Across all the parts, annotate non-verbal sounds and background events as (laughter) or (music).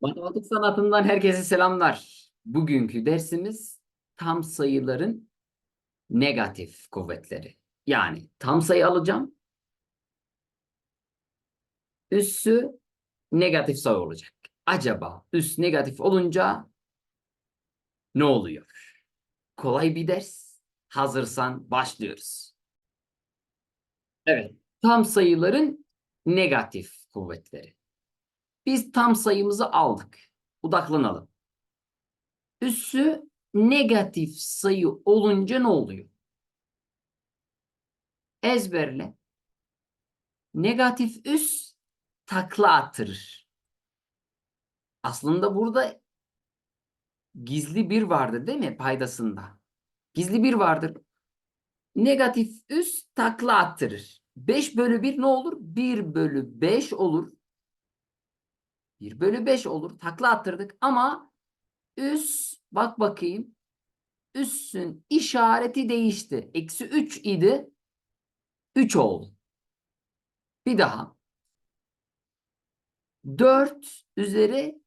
Matematik sanatından herkese selamlar. Bugünkü dersimiz tam sayıların negatif kuvvetleri. Yani tam sayı alacağım. Üssü negatif sayı olacak. Acaba üs negatif olunca ne oluyor? Kolay bir ders. Hazırsan başlıyoruz. Evet. Tam sayıların negatif kuvvetleri. Biz tam sayımızı aldık. Odaklanalım. Üssü negatif sayı olunca ne oluyor? Ezberle. Negatif üs takla attırır. Aslında burada gizli bir vardır değil mi paydasında? Gizli bir vardır. Negatif üs takla attırır. 5 bölü 1 ne olur? 1 bölü 5 olur. 1 bölü 5 olur. Takla attırdık ama üs bak bakayım. Üssün işareti değişti. Eksi 3 idi. 3 oldu. Bir daha. 4 üzeri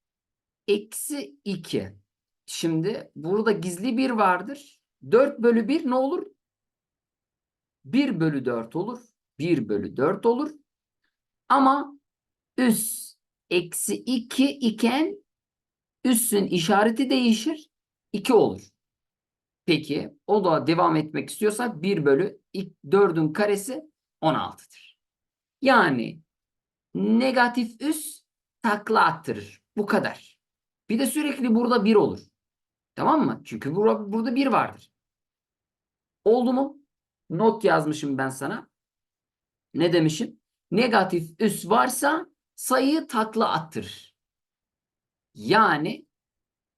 eksi 2. Şimdi burada gizli bir vardır. 4 bölü 1 ne olur? 1 bölü 4 olur. 1 bölü 4 olur. Ama üs eksi 2 iken üssün işareti değişir. 2 olur. Peki o da devam etmek istiyorsak 1 bölü 4'ün karesi 16'dır. Yani negatif üs takla attırır. Bu kadar. Bir de sürekli burada 1 olur. Tamam mı? Çünkü burada, burada 1 vardır. Oldu mu? Not yazmışım ben sana. Ne demişim? Negatif üs varsa sayıyı takla attırır. Yani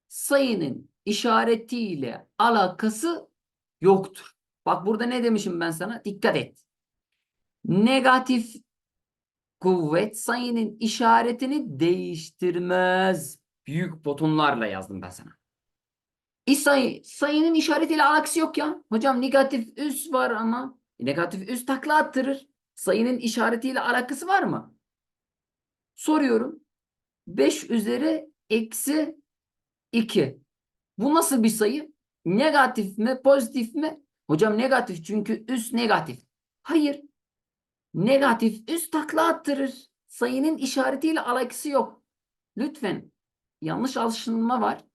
sayının işaretiyle alakası yoktur. Bak burada ne demişim ben sana? Dikkat et. Negatif kuvvet sayının işaretini değiştirmez. Büyük botonlarla yazdım ben sana. İ sayı, sayının işaretiyle alakası yok ya. Hocam negatif üs var ama negatif üs takla attırır. Sayının işaretiyle alakası var mı? Soruyorum. 5 üzeri eksi 2. Bu nasıl bir sayı? Negatif mi, pozitif mi? Hocam negatif çünkü üst negatif. Hayır. Negatif üst takla attırır. Sayının işaretiyle alakası yok. Lütfen. Yanlış alışılma var.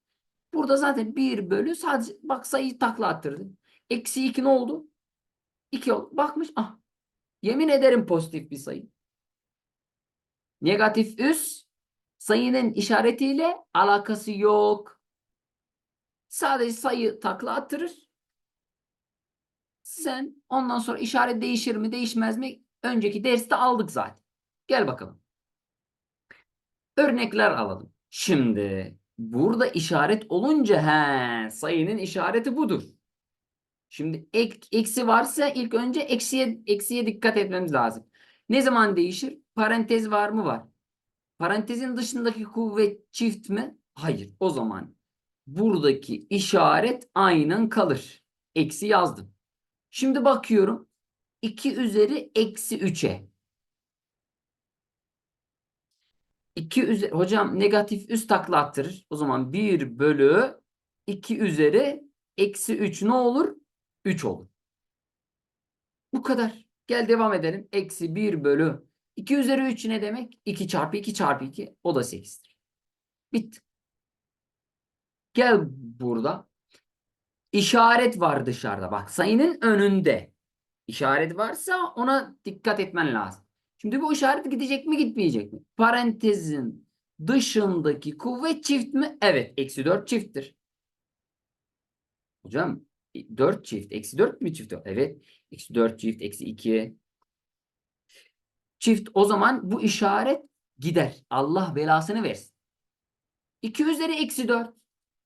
Burada zaten 1 bölü sadece bak sayıyı takla attırdı. Eksi 2 ne oldu? 2 oldu. Bakmış. Ah. Yemin ederim pozitif bir sayı. Negatif üst sayının işaretiyle alakası yok. Sadece sayı takla attırır. Sen ondan sonra işaret değişir mi değişmez mi? Önceki derste aldık zaten. Gel bakalım. Örnekler alalım. Şimdi burada işaret olunca he, sayının işareti budur. Şimdi ek, eksi varsa ilk önce eksiye, eksiye dikkat etmemiz lazım. Ne zaman değişir? Parantez var mı? Var. Parantezin dışındaki kuvvet çift mi? Hayır. O zaman buradaki işaret aynen kalır. Eksi yazdım. Şimdi bakıyorum. 2 üzeri eksi 3'e. 2 üzeri hocam negatif üst takla attırır. O zaman 1 bölü 2 üzeri eksi 3 ne olur? 3 olur. Bu kadar. Gel devam edelim. Eksi 1 bölü 2 üzeri 3 ne demek? 2 çarpı 2 çarpı 2 o da 8'dir. Bitti. Gel burada. İşaret var dışarıda. Bak sayının önünde. İşaret varsa ona dikkat etmen lazım. Şimdi bu işaret gidecek mi gitmeyecek mi? Parantezin dışındaki kuvvet çift mi? Evet. Eksi 4 çifttir. Hocam 4 çift. Eksi 4 mi çift? Evet. Eksi 4 çift. Eksi 2. Çift. O zaman bu işaret gider. Allah belasını versin. 2 üzeri eksi 4.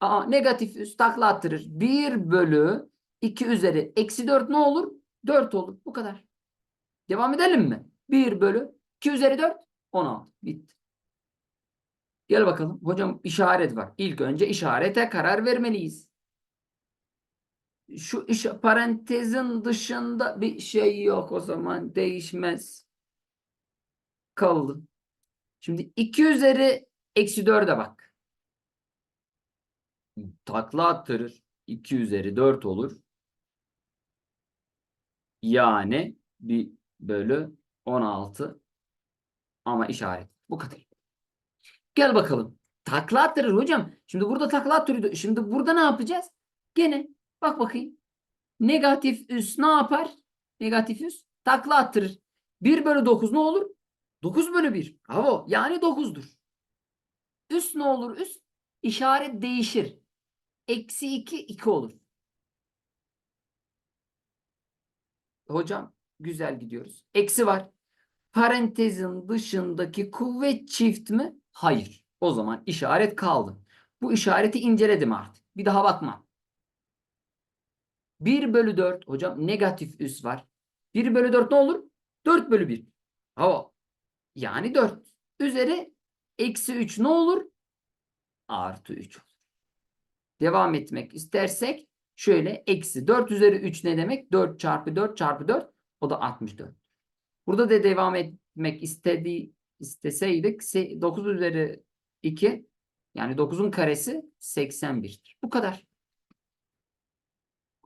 Aa, negatif üst takla attırır. 1 bölü 2 üzeri eksi 4 ne olur? 4 olur. Bu kadar. Devam edelim mi? 1 bölü 2 üzeri 4 16. Bitti. Gel bakalım. Hocam işaret var. İlk önce işarete karar vermeliyiz. Şu iş, parantezin dışında bir şey yok o zaman. Değişmez. Kaldı. Şimdi 2 üzeri Eksi 4'e bak. Takla attırır. 2 üzeri 4 olur. Yani 1 bölü 16 ama işaret. Bu kadar. Gel bakalım. Takla attırır hocam. Şimdi burada takla attırıyordu. Şimdi burada ne yapacağız? Gene bak bakayım. Negatif üs ne yapar? Negatif üs takla attırır. 1 bölü 9 ne olur? 9 bölü 1. Bravo. Yani 9'dur. Üst ne olur? Üst işaret değişir. Eksi 2 2 olur. Hocam güzel gidiyoruz. Eksi var. Parantezin dışındaki kuvvet çift mi? Hayır. O zaman işaret kaldı. Bu işareti inceledim artık. Bir daha bakmam. 1 bölü 4 hocam negatif üs var. 1 bölü 4 ne olur? 4 bölü 1. Hava. Yani 4. Üzeri eksi 3 ne olur? Artı 3 olur. Devam etmek istersek şöyle eksi 4 üzeri 3 ne demek? 4 çarpı 4 çarpı 4 o da 64. Burada da devam etmek istediği isteseydik se- 9 üzeri 2 yani 9'un karesi 81'dir. Bu kadar.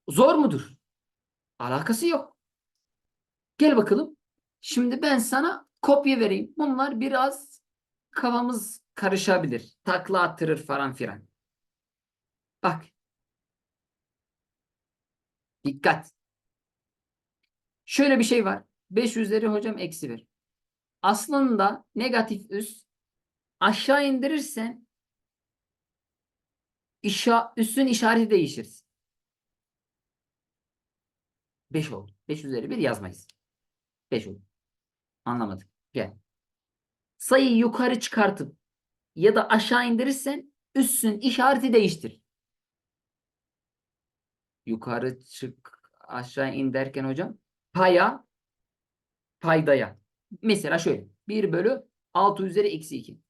Zor mudur? Alakası yok. Gel bakalım. Şimdi ben sana kopya vereyim. Bunlar biraz kafamız karışabilir. Takla attırır falan filan. Bak. Dikkat. Şöyle bir şey var. 5 üzeri hocam eksi 1. Aslında negatif üs aşağı indirirsen işa, üssün işareti değişir. 5 oldu. 5 üzeri 1 yazmayız. 5 oldu. Anlamadık. Gel. Sayıyı yukarı çıkartıp ya da aşağı indirirsen üssün işareti değiştir. Yukarı çık aşağı in derken hocam paya paydaya. Mesela şöyle 1 bölü 6 üzeri eksi 2.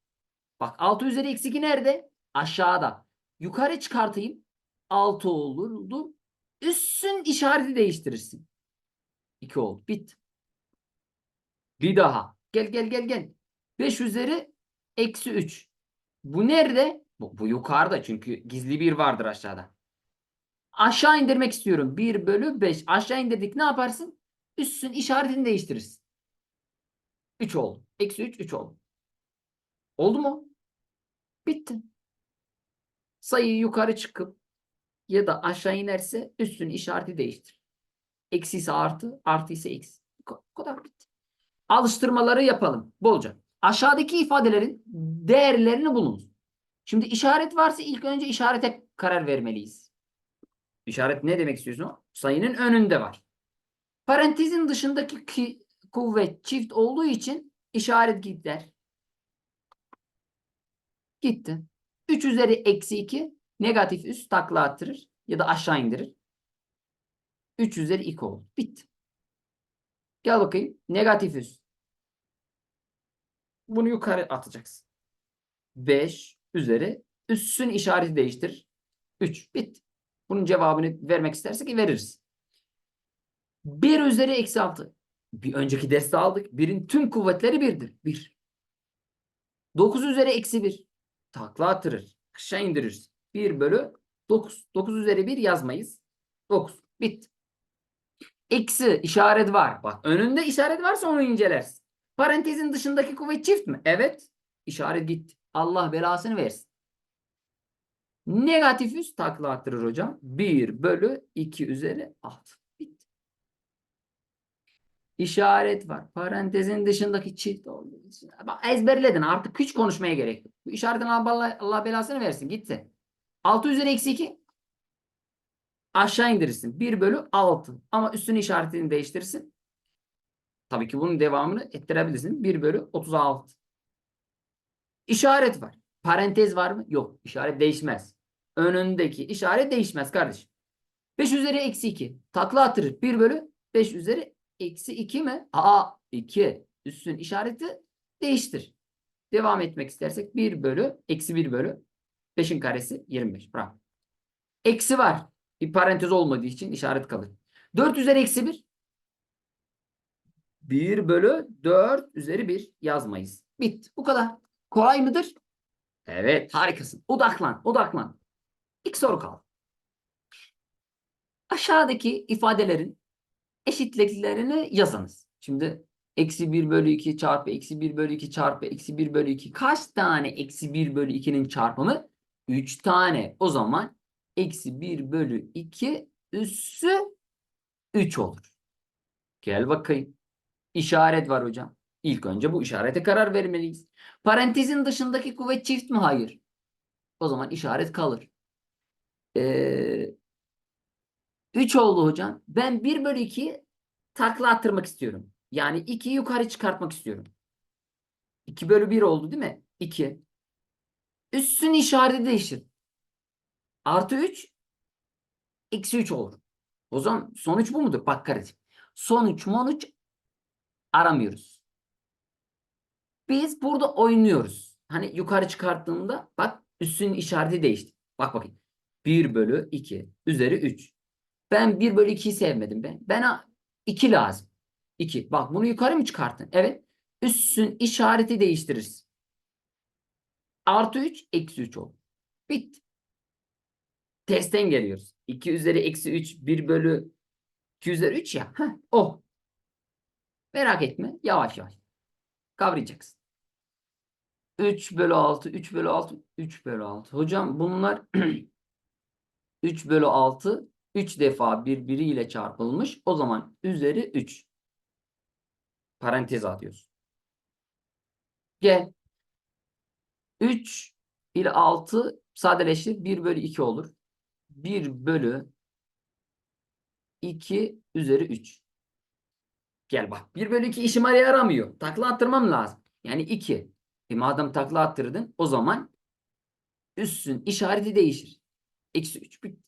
Bak 6 üzeri eksi 2 nerede? Aşağıda. Yukarı çıkartayım. 6 olurdu. Üssün işareti değiştirirsin. 2 oldu. Bit. Bir daha. Gel gel gel gel. 5 üzeri eksi 3. Bu nerede? Bu, bu yukarıda çünkü gizli bir vardır aşağıda. Aşağı indirmek istiyorum. 1 bölü 5. Aşağı indirdik ne yaparsın? Üssün işaretini değiştirirsin. 3 oldu. Eksi 3 3 oldu. Oldu mu? Bitti. Sayı yukarı çıkıp ya da aşağı inerse üstün işareti değiştir. Eksi ise artı, artı ise eksi. Bu kadar bitti. Alıştırmaları yapalım bolca. Aşağıdaki ifadelerin değerlerini bulunuz. Şimdi işaret varsa ilk önce işarete karar vermeliyiz. İşaret ne demek istiyorsun? Sayının önünde var. Parantezin dışındaki ki, kuvvet çift olduğu için işaret gider. Gitti. 3 üzeri eksi 2 negatif üst takla attırır ya da aşağı indirir. 3 üzeri 2 oldu. Bitti. Gel bakayım. Negatif üst. Bunu yukarı atacaksın. 5 üzeri üssün işareti değiştirir. 3. Bitti. Bunun cevabını vermek istersek veririz. 1 üzeri eksi 6. Bir önceki derste aldık. Birin tüm kuvvetleri 1'dir. 1. 9 üzeri eksi 1. Takla attırır. Aşağı indirir. 1 bölü 9. 9 üzeri 1 yazmayız. 9. Bitti. Eksi işaret var. Bak önünde işaret varsa onu incelersin. Parantezin dışındaki kuvvet çift mi? Evet. İşaret gitti. Allah belasını versin. Negatif üst takla attırır hocam. 1 bölü 2 üzeri 6. Bitti. İşaret var. Parantezin dışındaki çift olduğu için. Bak ezberledin artık hiç konuşmaya gerek yok. Bu işaretin Allah, Allah belasını versin. Gitti. 6 üzeri eksi 2. Aşağı indirirsin. 1 bölü 6. Ama üstün işaretini değiştirirsin. Tabii ki bunun devamını ettirebilirsin. 1 bölü 36. İşaret var. Parantez var mı? Yok. İşaret değişmez. Önündeki işaret değişmez kardeşim. 5 üzeri eksi 2. Takla attırır. 1 bölü 5 üzeri eksi 2 mi? Aa 2. Üstün işareti değiştir. Devam etmek istersek 1 bölü eksi 1 bölü 5'in karesi 25. Bravo. Eksi var. Bir parantez olmadığı için işaret kalır. 4 üzeri eksi 1. 1 bölü 4 üzeri 1 yazmayız. Bit. Bu kadar. Kolay mıdır? Evet harikasın. Odaklan odaklan. İlk soru kaldı. Aşağıdaki ifadelerin eşitliklerini yazınız. Şimdi eksi 1 bölü 2 çarpı eksi 1 bölü 2 çarpı eksi 1 bölü 2 kaç tane eksi 1 bölü 2'nin çarpımı? 3 tane. O zaman eksi 1 bölü 2 üssü 3 olur. Gel bakayım. İşaret var hocam. İlk önce bu işarete karar vermeliyiz. Parantezin dışındaki kuvvet çift mi? Hayır. O zaman işaret kalır. Ee, 3 oldu hocam. Ben 1 bölü 2 takla attırmak istiyorum. Yani 2'yi yukarı çıkartmak istiyorum. 2 bölü 1 oldu değil mi? 2. Üssün işareti değişir. Artı 3 eksi 3 olur. O zaman sonuç bu mudur? Bak kardeşim. Sonuç monuç aramıyoruz. Biz burada oynuyoruz. Hani yukarı çıkarttığımda bak üssün işareti değişti. Bak bakayım. 1 bölü 2 üzeri 3. Ben 1 bölü 2'yi sevmedim ben. Bana 2 lazım. 2. Bak bunu yukarı mı çıkarttın? Evet. Üssün işareti değiştiririz. Artı 3 eksi 3 oldu. Bitti. Testten geliyoruz. 2 üzeri eksi 3 1 bölü 2 üzeri 3 ya. Heh, o. Merak etme. Yavaş yavaş. Kavrayacaksın. 3 bölü 6, 3 bölü 6, 3 bölü 6. Hocam bunlar (clears throat) 3 bölü 6 3 defa birbiriyle çarpılmış. O zaman üzeri 3. Parantez atıyoruz. Gel. 3 ile 6 sadeleşir. 1 bölü 2 olur. 1 bölü 2 üzeri 3. Gel bak. 1 bölü 2 işime yaramıyor. Takla attırmam lazım. Yani 2. E madem takla attırdın o zaman üssün işareti değişir. Eksi 3 bitti.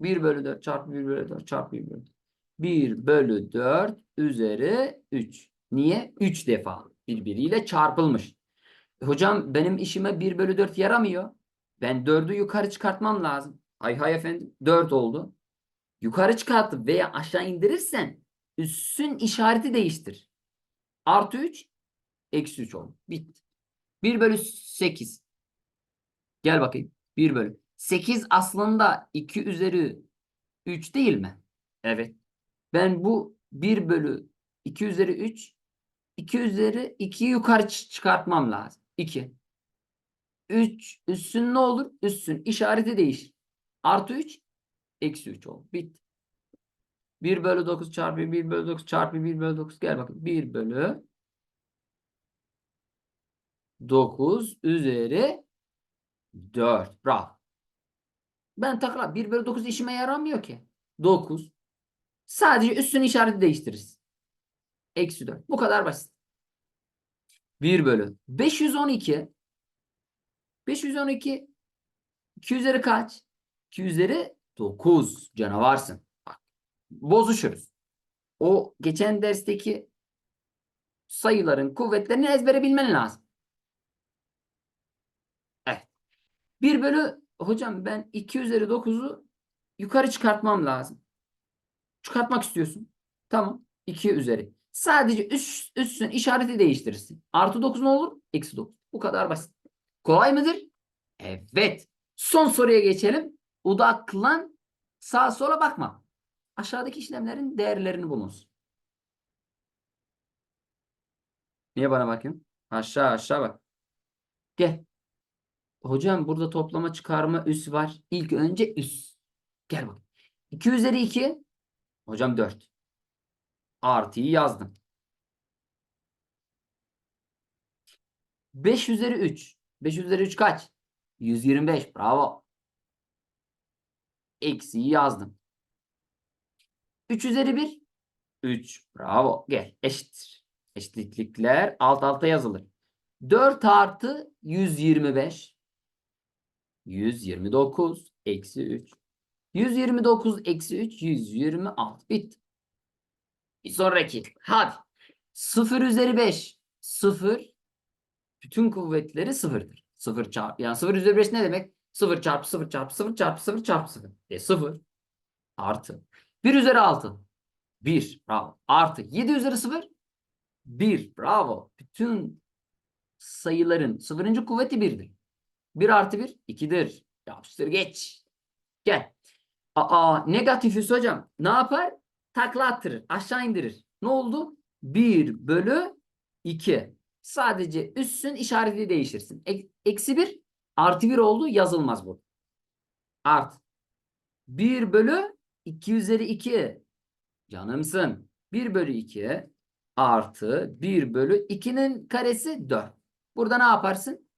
1 bölü 4 çarpı 1 bölü 4 çarpı 1 bölü 4. 1 bölü 4 üzeri 3. Niye? 3 defa birbiriyle çarpılmış. Hocam benim işime 1 bölü 4 yaramıyor. Ben 4'ü yukarı çıkartmam lazım. Hay hay efendim 4 oldu. Yukarı çıkartıp veya aşağı indirirsen üssün işareti değiştir. Artı 3 eksi 3 oldu. Bitti. 1 bölü 8. Gel bakayım. 1 bölü. 8 aslında 2 üzeri 3 değil mi? Evet. Ben bu 1 bölü 2 üzeri 3 2 üzeri 2'yi yukarı çı- çıkartmam lazım. 2. 3 üssün ne olur? Üssün işareti değişir. Artı 3 eksi 3 oldu. Bitti. 1 bölü 9 çarpı 1 bölü 9 çarpı 1 bölü 9 gel bakın. 1 bölü 9 üzeri 4. Bravo. Ben takla 1 bölü 9 işime yaramıyor ki. 9. Sadece üstün işareti değiştiririz. Eksi 4. Bu kadar basit. 1 bölü 512 512 2 üzeri kaç? 2 üzeri 9. Canavarsın. Bak. Bozuşuruz. O geçen dersteki sayıların kuvvetlerini ezbere bilmen lazım. Evet. 1 bölü hocam ben 2 üzeri 9'u yukarı çıkartmam lazım. Çıkartmak istiyorsun. Tamam. 2 üzeri. Sadece üst, üstün işareti değiştirirsin. Artı 9 ne olur? Eksi 9. Bu kadar basit. Kolay mıdır? Evet. Son soruya geçelim. Odaklan. Sağa sola bakma. Aşağıdaki işlemlerin değerlerini bulunuz. Niye bana bakıyorsun? Aşağı aşağı bak. Gel. Hocam burada toplama çıkarma üs var. İlk önce üs. Gel bak. 2 üzeri 2. Hocam 4. Artıyı yazdım. 5 üzeri 3. 5 üzeri 3 kaç? 125. Bravo. Eksiği yazdım. 3 üzeri 1. 3. Bravo. Gel. Eşittir. Eşitlikler alt alta yazılır. 4 artı 125. 129 eksi 3. 129 eksi 3 126. Bitti. Bir sonraki. Hadi. 0 üzeri 5. 0. Bütün kuvvetleri sıfırdır. 0 çarpı. Yani 0 üzeri 5 ne demek? 0 çarpı 0 çarpı 0 çarpı 0 çarpı 0. E 0. Artı. 1 üzeri 6. 1. Bravo. Artı. 7 üzeri 0. 1. Bravo. Bütün sayıların sıfırıncı kuvveti 1'dir. 1 artı 1 2'dir. Yapıştır geç. Gel. Aa negatifüs hocam. Ne yapar? Takla attırır. Aşağı indirir. Ne oldu? 1 bölü 2. Sadece üssün işareti değişirsin. Ek- Eksi 1 artı 1 oldu. Yazılmaz bu. Art. 1 bölü 2 üzeri 2. Canımsın. 1 bölü 2 artı 1 bölü 2'nin karesi 4. Burada ne yaparsın?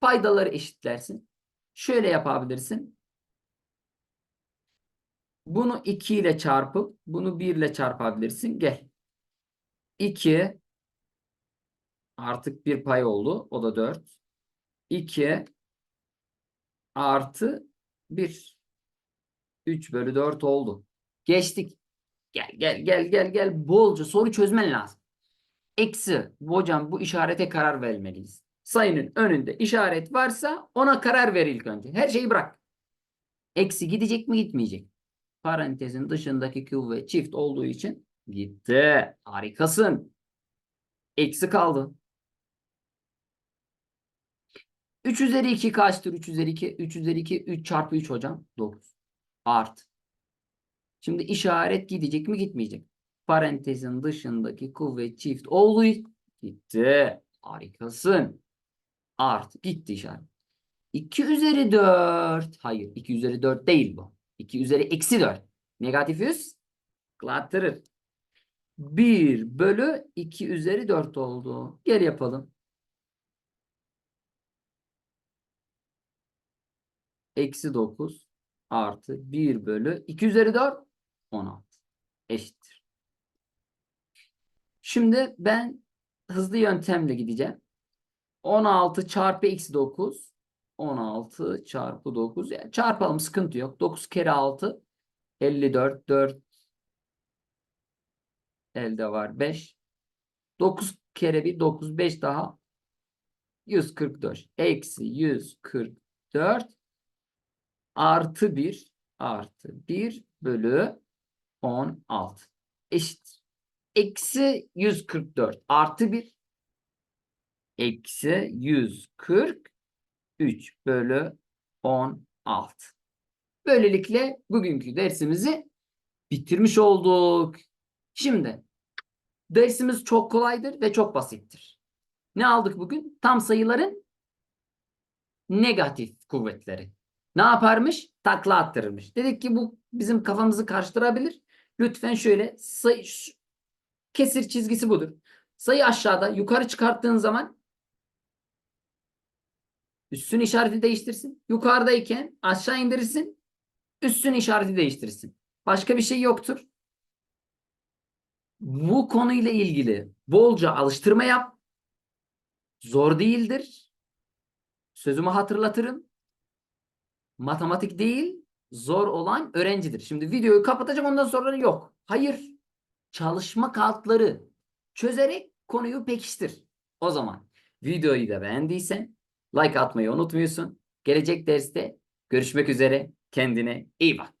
Paydaları eşitlersin. Şöyle yapabilirsin. Bunu 2 ile çarpıp bunu 1 ile çarpabilirsin. Gel. 2 artık bir pay oldu. O da 4. 2 artı 1. 3 bölü 4 oldu. Geçtik. Gel gel gel gel gel. Bolca soru çözmen lazım. Eksi. Hocam bu işarete karar vermeliyiz. Sayının önünde işaret varsa ona karar ver ilk önce. Her şeyi bırak. Eksi gidecek mi gitmeyecek? Parantezin dışındaki kuvvet çift olduğu için gitti. Harikasın. Eksi kaldı. 3 üzeri 2 kaçtır? 3 üzeri 2. 3 üzeri 2. 3 çarpı 3 hocam. 9. Art. Şimdi işaret gidecek mi gitmeyecek? Parantezin dışındaki kuvvet çift için gitti. Harikasın. Art. Gitti işaret. 2 üzeri 4. Hayır. 2 üzeri 4 değil bu. 2 üzeri eksi 4. Negatif yüz. Kılattırır. 1 bölü 2 üzeri 4 oldu. Gel yapalım. Eksi 9 artı 1 bölü 2 üzeri 4 16 eşittir. Şimdi ben hızlı yöntemle gideceğim. 16 çarpı eksi 9 16 çarpı 9 yani çarpalım sıkıntı yok. 9 kere 6 54 4 elde var 5 9 kere 1 9 5 daha 144 eksi 144 artı 1 artı 1 bölü 16 eşit. Eksi 144 artı 1 eksi 143 bölü 16. Böylelikle bugünkü dersimizi bitirmiş olduk. Şimdi dersimiz çok kolaydır ve çok basittir. Ne aldık bugün? Tam sayıların negatif kuvvetleri. Ne yaparmış? Takla attırırmış. Dedik ki bu bizim kafamızı karıştırabilir. Lütfen şöyle sayı, kesir çizgisi budur. Sayı aşağıda yukarı çıkarttığın zaman üstün işareti değiştirsin. Yukarıdayken aşağı indirirsin. Üstün işareti değiştirsin. Başka bir şey yoktur. Bu konuyla ilgili bolca alıştırma yap. Zor değildir. Sözümü hatırlatırım. Matematik değil, zor olan öğrencidir. Şimdi videoyu kapatacağım ondan sonra yok. Hayır. Çalışma kağıtları çözerek konuyu pekiştir. O zaman videoyu da beğendiysen like atmayı unutmuyorsun. Gelecek derste görüşmek üzere. Kendine iyi bak.